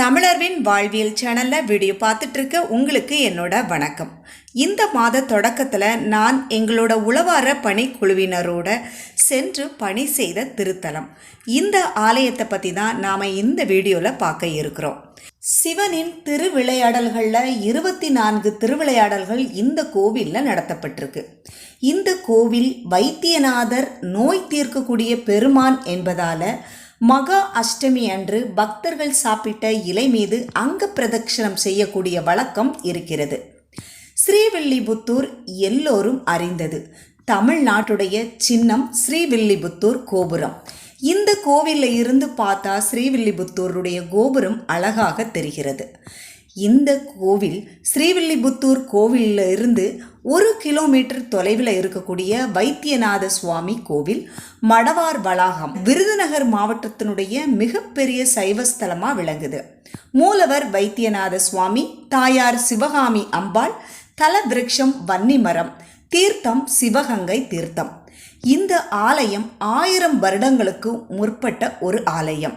தமிழர்வின் வாழ்வியல் சேனலில் வீடியோ பார்த்துட்டு இருக்க உங்களுக்கு என்னோட வணக்கம். இந்த மாத தொடக்கத்தில் நான் எங்களோட உளவார பணிக்குழுவினரோட சென்று பணி செய்த திருத்தலம். இந்த ஆலயத்தை பற்றி தான் நாம் இந்த வீடியோவில் பார்க்க இருக்கிறோம். சிவனின் திருவிளையாடல்களில் இருபத்தி நான்கு திருவிளையாடல்கள் இந்த கோவிலில் நடத்தப்பட்டிருக்கு. இந்த கோவில் வைத்தியநாதர் நோய் தீர்க்கக்கூடிய பெருமான் என்பதால் மகா அஷ்டமி அன்று பக்தர்கள் சாப்பிட்ட இலை மீது அங்க பிரதட்சணம் செய்யக்கூடிய வழக்கம் இருக்கிறது. ஸ்ரீவில்லிபுத்தூர் எல்லோரும் அறிந்தது. தமிழ்நாட்டுடைய சின்னம் ஸ்ரீவில்லிபுத்தூர் கோபுரம். இந்த கோவிலில் இருந்து பார்த்தா ஸ்ரீவில்லிபுத்தூருடைய கோபுரம் அழகாக தெரிகிறது. இந்த கோவில் ஸ்ரீவில்லிபுத்தூர் கோவிலில் இருந்து ஒரு கிலோமீட்டர் தொலைவில் இருக்கக்கூடிய வைத்தியநாத சுவாமி கோவில் மடவார் வளாகம் விருதுநகர் மாவட்டத்தினுடைய மிகப்பெரிய சைவஸ்தலமாக விளங்குது. மூலவர் வைத்தியநாத சுவாமி தாயார் சிவகாமி அம்பாள் தல விருட்சம் வன்னிமரம் தீர்த்தம் சிவகங்கை தீர்த்தம். இந்த ஆலயம் ஆயிரம் வருடங்களுக்கு முற்பட்ட ஒரு ஆலயம்.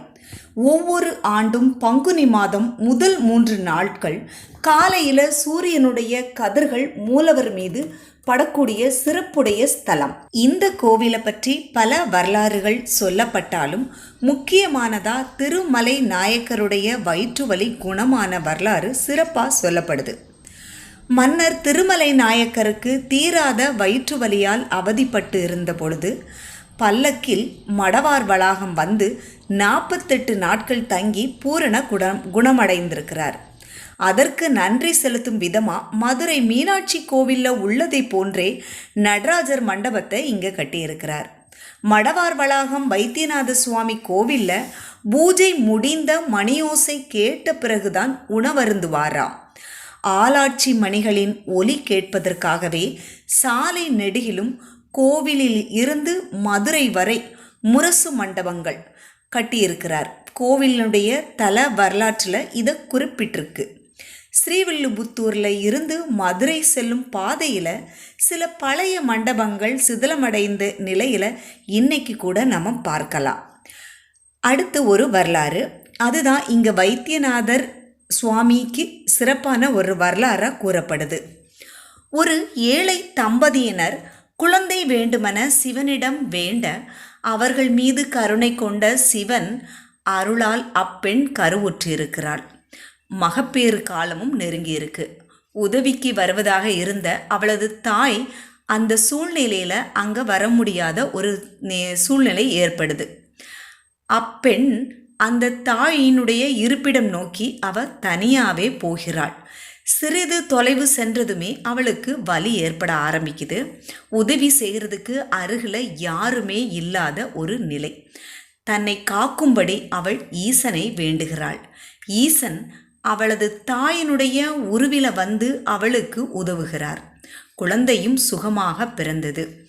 ஒவ்வொரு ஆண்டும் பங்குனி மாதம் முதல் மூன்று நாட்கள் காலையில் சூரியனுடைய கதிர்கள் மூலவர் மீது படக்கூடிய சிறப்புடைய ஸ்தலம். இந்த கோவிலை பற்றி பல வரலாறுகள் சொல்லப்பட்டாலும் முக்கியமானதா திருமலை நாயக்கருடைய வயிற்றுவலி குணமான வரலாறு சிறப்பாக சொல்லப்படுது. மன்னர் திருமலை நாயக்கருக்கு தீராத வயிற்று வலியால் அவதிப்பட்டு இருந்த பொழுது பல்லக்கில் மடவார் வளாகம் வந்து நாற்பத்தெட்டு நாட்கள் தங்கி பூரண குணம் குணமடைந்திருக்கிறார். அதற்கு நன்றி செலுத்தும் விதமாக மதுரை மீனாட்சி கோவிலில் உள்ளதை போன்றே நடராஜர் மண்டபத்தை இங்கே கட்டியிருக்கிறார். மடவார் வளாகம் வைத்தியநாத சுவாமி கோவிலில் பூஜை முடிந்த மணியோசை கேட்ட பிறகுதான் உணவருந்துவாராம் ஆளாட்சி மணிகளின் ஒலி கேட்பதற்காகவே சாலை நெடுகிலும் கோவிலில் இருந்து மதுரை வரை முரசு மண்டபங்கள் கட்டியிருக்கிறார். கோவிலினுடைய தல வரலாற்றில் இதை குறிப்பிட்டிருக்கு. ஸ்ரீவில்லிபுத்தூரில் இருந்து மதுரை செல்லும் பாதையில் சில பழைய மண்டபங்கள் சிதிலமடைந்த நிலையில் இன்னைக்கு கூட நம்ம பார்க்கலாம். அடுத்து ஒரு வரலாறு. அதுதான் இங்கே வைத்தியநாதர் சுவாமிக்கு சிறப்பான ஒரு வரலாறாக கூறப்படுது. ஒரு ஏழை தம்பதியினர் குழந்தை வேண்டுமென சிவனிடம் வேண்ட அவர்கள் மீது கருணை கொண்ட சிவன் அருளால் அப்பெண் கருவுற்றிருக்கிறாள். மகப்பேறு காலமும் நெருங்கியிருக்கு. உதவிக்கு வருவதாக இருந்த அவளது தாய் அந்த சூழ்நிலையில் அங்கே வர முடியாத ஒரு சூழ்நிலை ஏற்படுது. அப்பெண் அந்த தாயினுடைய இருப்பிடம் நோக்கி அவ தனியாவே போகிறாள். சிறிது தொலைவு சென்றதுமே அவளுக்கு வலி ஏற்பட ஆரம்பிக்குது. உதவி செய்கிறதுக்கு அருகில் யாருமே இல்லாத ஒரு நிலை. தன்னை காக்கும்படி அவள் ஈசனை வேண்டுகிறாள். ஈசன் அவளது தாயினுடைய உருவில வந்து அவளுக்கு உதவுகிறார். குழந்தையும் சுகமாக பிறந்தது.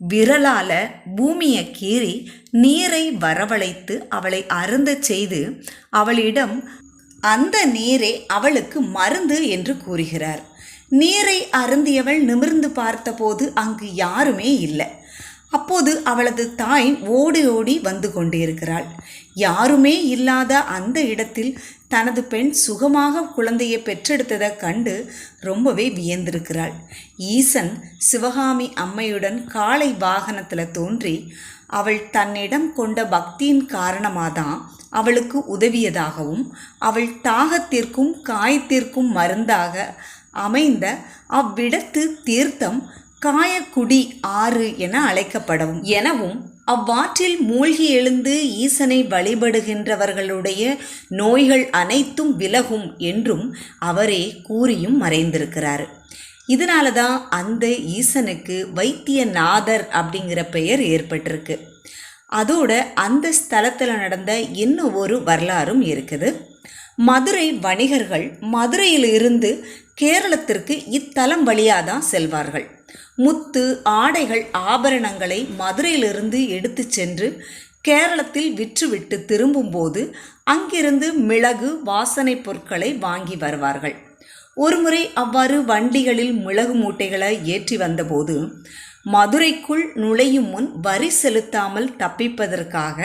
விரலால பூமியை கீறி நீரை வரவழைத்து அவளை அருந்தச் செய்து அவளிடம் அந்த நீரே அவளுக்கு மருந்து என்று கூறுகிறார். நீரை அருந்தியவள் நிமிர்ந்து பார்த்தபோது அங்கு யாருமே இல்லை. அப்போது அவளது தாய் ஓடி ஓடி வந்து கொண்டிருக்கிறாள். யாருமே இல்லாத அந்த இடத்தில் தனது பெண் சுகமாக குழந்தையை பெற்றெடுத்ததை கண்டு ரொம்பவே வியந்திருக்கிறாள். ஈசன் சிவகாமி அம்மையுடன் காலை வாகனத்தில் தோன்றி அவள் தன்னிடம் கொண்ட பக்தியின் காரணமாக தான் அவளுக்கு உதவியதாகவும் அவள் தாகத்திற்கும் காயத்திற்கும் மருந்தாக அமைந்த அவ்விடத்து தீர்த்தம் காயக்குடி ஆறு என அழைக்கப்படவும் எனவும் அவ்வாற்றில் மூழ்கி எழுந்து ஈசனை வழிபடுகின்றவர்களுடைய நோய்கள் அனைத்தும் விலகும் என்றும் அவரே கூறியும் மறைந்திருக்கிறார். இதனால தான் அந்த ஈசனுக்கு வைத்தியநாதர் அப்படிங்கிற பெயர் ஏற்பட்டிருக்கு. அதோட அந்த ஸ்தலத்தில் நடந்த இன்னும் ஒரு வரலாறும் இருக்குது. மதுரை வணிகர்கள் மதுரையில் இருந்து கேரளத்திற்கு இத்தலம் வழியாக தான் செல்வார்கள். முத்து ஆடைகள் ஆபரணங்களை மதுரையிலிருந்து எடுத்து சென்று கேரளத்தில் விற்றுவிட்டு திரும்பும்போது அங்கிருந்து மிளகு வாசனை பொருட்களை வாங்கி வருவார்கள். ஒருமுறை அவ்வாறு வண்டிகளில் மிளகு மூட்டைகளை ஏற்றி வந்தபோது மதுரைக்குள் நுழையும் முன் வரி செலுத்தாமல் தப்பிப்பதற்காக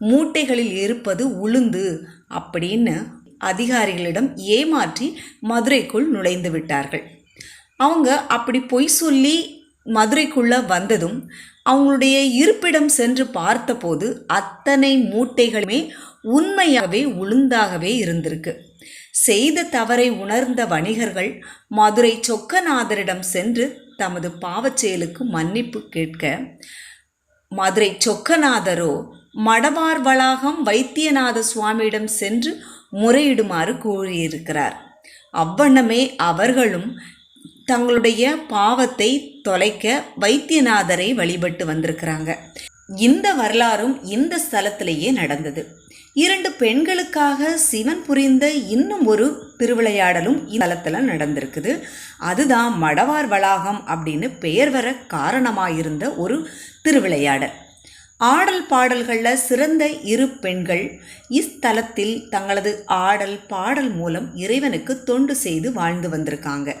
மூட்டைகளில் இருப்பது உளுந்து அப்படின்னு அதிகாரிகளிடம் ஏமாற்றி மதுரைக்குள் நுழைந்து விட்டார்கள். அவங்க அப்படி பொய் சொல்லி மதுரைக்குள்ள வந்ததும் அவங்களுடைய இருப்பிடம் சென்று பார்த்தபோது அத்தனை மூட்டைகளுமே உண்மையாகவே உளுந்தாகவே இருந்திருக்கு. செய்த தவறை உணர்ந்த வணிகர்கள் மதுரை சொக்கநாதரிடம் சென்று தமது பாவச் செயலுக்கு மன்னிப்பு கேட்க மதுரை சொக்கநாதரோ மடவார் வளாகம் வைத்தியநாத சுவாமியிடம் சென்று முறையிடுமாறு கூறியிருக்கிறார். அவ்வண்ணமே அவர்களும் தங்களுடைய பாவத்தை தொலைக்க வைத்தியநாதரை வழிபட்டு வந்திருக்கிறாங்க. இந்த வரலாறும் இந்த ஸ்தலத்திலேயே நடந்தது. இரண்டு பெண்களுக்காக சிவன் புரிந்த இன்னும் ஒரு திருவிளையாடலும் இத்தலத்தில் நடந்திருக்குது. அதுதான் மடவார் வளாகம் அப்படின்னு பெயர் வர காரணமாயிருந்த ஒரு திருவிளையாடல். ஆடல் பாடல்களில் சிறந்த இரு பெண்கள் இஸ்தலத்தில் தங்களது ஆடல் பாடல் மூலம் இறைவனுக்கு தொண்டு செய்து வாழ்ந்து வந்திருக்காங்க.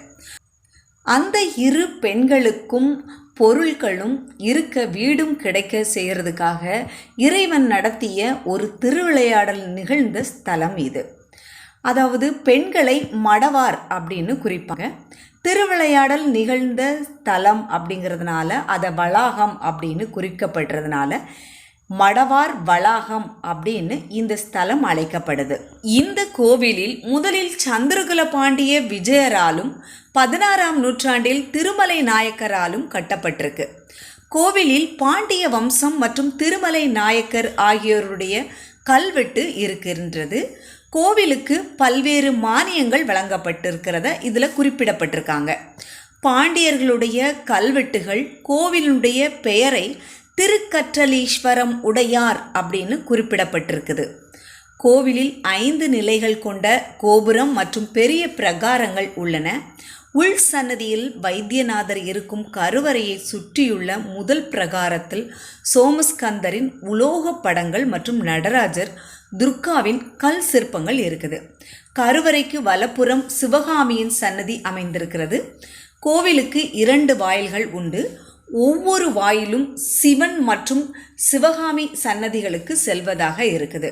அந்த இரு பெண்களுக்கும் பொருள்களும் இருக்க வீடும் கிடைக்க செய்கிறதுக்காக இறைவன் நடத்திய ஒரு திருவிளையாடல் நிகழ்ந்த ஸ்தலம் இது. அதாவது பெண்களை மடவார் அப்படின்னு குறிப்பாங்க. திருவிளையாடல் நிகழ்ந்த ஸ்தலம் அப்படிங்கிறதுனால அதை வளாகம் அப்படின்னு குறிக்கப்படுறதுனால மடவார் வளாகம் அப்படின்னு இந்த ஸ்தலம் அழைக்கப்படுது. இந்த கோவிலில் முதலில் சந்திரகுல பாண்டிய விஜயராலும் பதினாறாம் நூற்றாண்டில் திருமலை நாயக்கராலும் கட்டப்பட்டிருக்கு. கோவிலில் பாண்டிய வம்சம் மற்றும் திருமலை நாயக்கர் ஆகியோருடைய கல்வெட்டு இருக்கின்றது. கோவிலுக்கு பல்வேறு மானியங்கள் வழங்கப்பட்டிருக்கிறத இதில் குறிப்பிடப்பட்டிருக்காங்க. பாண்டியர்களுடைய கல்வெட்டுகள் கோவிலுடைய பெயரை திருக்கற்றலீஸ்வரம் உடையார் அப்படின்னு குறிப்பிடப்பட்டிருக்குது. கோவிலில் ஐந்து நிலைகள் கொண்ட கோபுரம் மற்றும் பெரிய பிரகாரங்கள் உள்ளன. உள் சன்னதியில் வைத்தியநாதர் இருக்கும் கருவறையை சுற்றியுள்ள முதல் பிரகாரத்தில் சோமஸ்கந்தரின் உலோக படங்கள் மற்றும் நடராஜர் துர்காவின் கல் சிற்பங்கள் இருக்குது. கருவறைக்கு வலப்புறம் சிவகாமியின் சன்னதி அமைந்திருக்கிறது. கோவிலுக்கு இரண்டு வாயில்கள் உண்டு. ஒவ்வொரு வாயிலும் சிவன் மற்றும் சிவகாமி சன்னதிகளுக்கு செல்வதாக இருக்குது.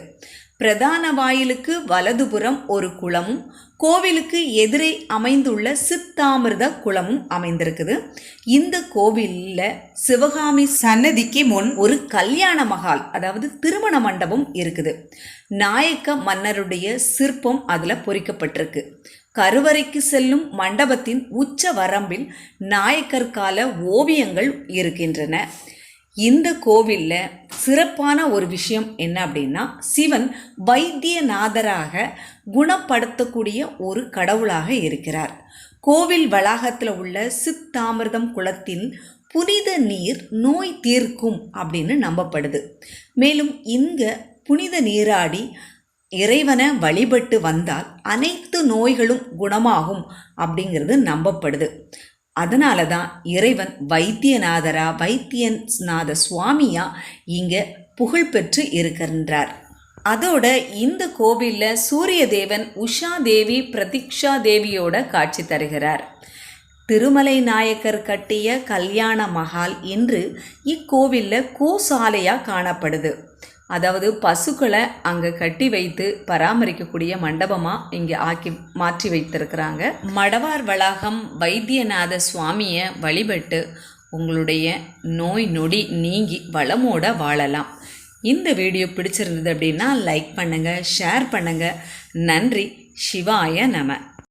பிரதான வாயிலுக்கு வலதுபுறம் ஒரு குளமும் கோவிலுக்கு எதிரே அமைந்துள்ள சித்தாமிர்த குளமும் அமைந்திருக்குது. இந்த கோவிலில் சிவகாமி சன்னதிக்கு முன் ஒரு கல்யாண மகால் அதாவது திருமண மண்டபம் இருக்குது. நாயக்க மன்னருடைய சிற்பம் அதில் பொறிக்கப்பட்டிருக்கு. கருவறைக்கு செல்லும் மண்டபத்தின் உச்ச வரம்பில் நாயக்கர் கால ஓவியங்கள் இருக்கின்றன. இந்த கோவிலில் சிறப்பான ஒரு விஷயம் என்ன அப்படின்னா சிவன் வைத்தியநாதராக குணப்படுத்தக்கூடிய ஒரு கடவுளாக இருக்கிறார். கோவில் வளாகத்தில் உள்ள சித்தாமிர்தம் குளத்தில் புனித நீர் நோய் தீர்க்கும் அப்படின்னு நம்பப்படுது. மேலும் இங்கே புனித நீராடி இறைவனை வழிபட்டு வந்தால் அனைத்து நோய்களும் குணமாகும் அப்படிங்கிறது நம்பப்படுது. அதனால தான் இறைவன் வைத்தியநாதரா வைத்தியநாத சுவாமியா இங்கே புகழ்பெற்று இருக்கின்றார். அதோட இந்த கோவிலில் சூரிய தேவன் உஷா தேவி பிரதீக்ஷா தேவியோட காட்சி தருகிறார். திருமலை நாயக்கர் கட்டிய கல்யாண மகால் இன்று இக்கோவிலில் கோசாலையாக காணப்படுது. அதாவது பசுக்களை அங்கே கட்டி வைத்து பராமரிக்கக்கூடிய மண்டபமாக இங்கே ஆக்கி மாற்றி வைத்திருக்கிறாங்க. மடவார் வளாகம் வைத்தியநாத சுவாமியை வழிபட்டு உங்களுடைய நோய் நொடி நீங்கி வளமோட வாழலாம். இந்த வீடியோ பிடிச்சிருந்தது அப்படின்னா லைக் பண்ணுங்கள் ஷேர் பண்ணுங்கள் நன்றி. சிவாய நம.